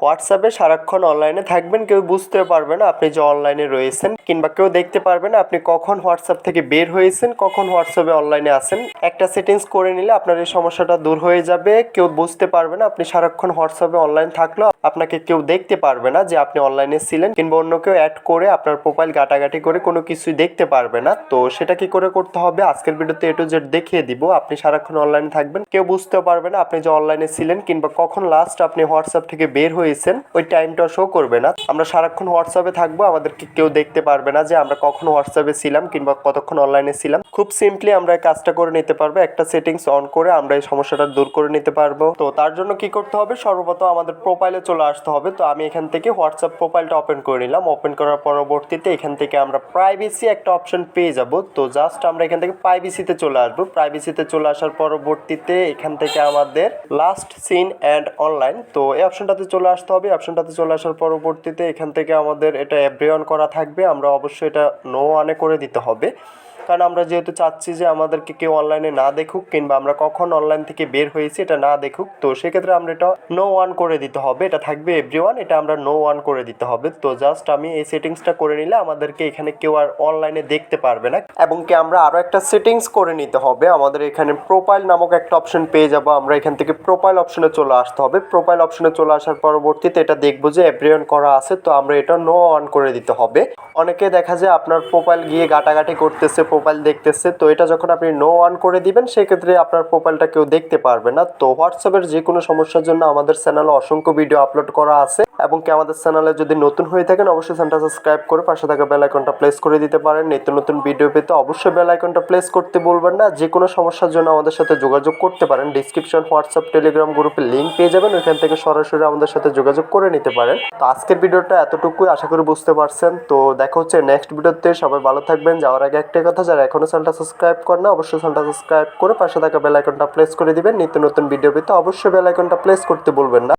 হোয়াটসঅ্যাপে সারাক্ষণ অনলাইনে থাকবেন, কেউ বুঝতে পারবে না আপনি যে অনলাইনে রয়েছেন কিংবা কেউ দেখতে পারবে না আপনি কখন হোয়াটসঅ্যাপ থেকে বের হয়েছেন, কখন হোয়াটসঅ্যাপে অনলাইনে আছেন। একটা সেটিংস করে নিলে আপনার এই সমস্যাটা দূর হয়ে যাবে, কেউ বুঝতে পারবে না আপনি সারাক্ষণ হোয়াটসঅ্যাপে অনলাইন থাকলেও আপনাকে কেউ দেখতে পারবে না যে আপনি অনলাইনে ছিলেন কিংবা অন্য কেউ অ্যাড করে আপনার প্রোফাইল ঘাটাঘাটি করে কোনো কিছুই দেখতে পারবে না। তো সেটা কি করে করতে হবে? আজকের ভিডিওতে এ টু জেড দেখিয়ে দিব। আপনি সারাক্ষণ অনলাইনে থাকবেন, কেউ বুঝতেও পারবে না আপনি যে অনলাইনে ছিলেন কিংবা কখন লাস্ট আপনি হোয়াটসঅ্যাপ থেকে বের হয়েছেন, ওই টাইমটা শো করবে না। আমরা সারাক্ষণ হোয়াটসঅ্যাপে থাকব, আমাদেরকে কেউ দেখতে পারবে না যে আমরা কখন হোয়াটসঅ্যাপে ছিলাম কিংবা কতক্ষণ অনলাইনে ছিলাম। খুব সিম্পলি আমরা এই কাজটা করে নিতে পারব, একটা সেটিংস অন করে আমরা এই সমস্যাটা দূর করে নিতে পারব। তো তার জন্য কি করতে হবে? সর্বপ্রথম আমাদের প্রোফাইলে চলে আসতে হবে। তো আমি এখান থেকে হোয়াটসঅ্যাপ প্রোফাইলটা ওপেন করে নিলাম। ওপেন করার পরবর্তীতে এখান থেকে আমরা প্রাইভেসি একটা অপশন পেয়ে যাব। তো জাস্ট আমরা এখান থেকে প্রাইভেসিতে চলে আসব। প্রাইভেসিতে চলে আসার পরবর্তীতে এখান থেকে আমাদের লাস্ট সিন অ্যান্ড অনলাইন তো এই অপশনটাতে চলে আসতে হবে। অপশনটাতে চলে আসার পরবর্তীতে এখান থেকে আমাদের এটা অ্যাপ্রিয়ন করা থাকবে। আমরা অবশ্যই এটা নো ওয়ানে করে দিতে হবে। কারণ আমরা যেহেতু চাচ্ছি যে আমাদেরকে কেউ অনলাইনে না দেখুক কিংবা আমরা কখন অনলাইন থেকে বের হয়েছি এটা না দেখুক, তো সেক্ষেত্রে আমরা এটা নো ওয়ান করে দিতে হবে। এটা থাকবে এভরি ওয়ান এটা আমরা নো ওয়ান করে দিতে হবে। তো জাস্ট আমি এই সেটিংসটা করে নিলে আমাদেরকে এখানে কেউ আর অনলাইনে দেখতে পারবে না। এবং কি আমরা আরও একটা সেটিংস করে নিতে হবে। আমাদের এখানে প্রোফাইল নামক একটা অপশন পেয়ে যাব। আমরা এখান থেকে প্রোফাইল অপশনে চলে আসতে হবে। প্রোফাইল অপশনে চলে আসার পরবর্তীতে এটা দেখব যে এভরি ওয়ান করা আছে, তো আমরা এটা নো অন করে দিতে হবে। অনেকে দেখা যায় আপনার প্রোফাইল গিয়ে ঘাটাঘাটি করতেছে প্রোফাইল দেখতেছে, তো এটা যখন আপনি নো অন করে দিবেন, সেক্ষেত্রে আপনার প্রোফাইলটা কেউ দেখতে পারবে না। তো হোয়াটসঅ্যাপের যে কোনো সমস্যার জন্য আমাদের চ্যানেলে অসংখ্য ভিডিও আপলোড করা আছে এবং কি আমাদের চ্যানেলে যদি নতুন হয়ে থাকেন, অবশ্যই চ্যানেলটা সাবস্ক্রাইব করে পাশে থাকা বেল আইকনটা প্লেস করে দিতে পারেন। নিত্য নতুন ভিডিও পেতে অবশ্যই বেল আইকনটা প্লেস করতে বলবেন না। যে কোনো সমস্যার জন্য আমাদের সাথে যোগাযোগ করতে পারেন। ডিসক্রিপশন হোয়াটসঅ্যাপ টেলিগ্রাম গ্রুপে লিঙ্ক পেয়ে যাবেন। ওইখান থেকে সরাসরি আমাদের সাথে যোগাযোগ করে নিতে পারেন। তো আজকের ভিডিওটা এতটুকুই। আশা করি বুঝতে পারছেন। তো দেখা হচ্ছে নেক্সট ভিডিওতে সবাই ভালো থাকবেন। যাওয়ার আগে একটাই কথা যারা এখনও চ্যানেলটা সাবস্ক্রাইব কর না, অবশ্যই চ্যানেলটা সাবস্ক্রাইব করে পাশে থাকা বেল আইকনটা প্লেস করে দিবেন। নিত্য নতুন ভিডিও পেতে অবশ্যই বেল আইকনটা প্লেস করতে বলবেন না।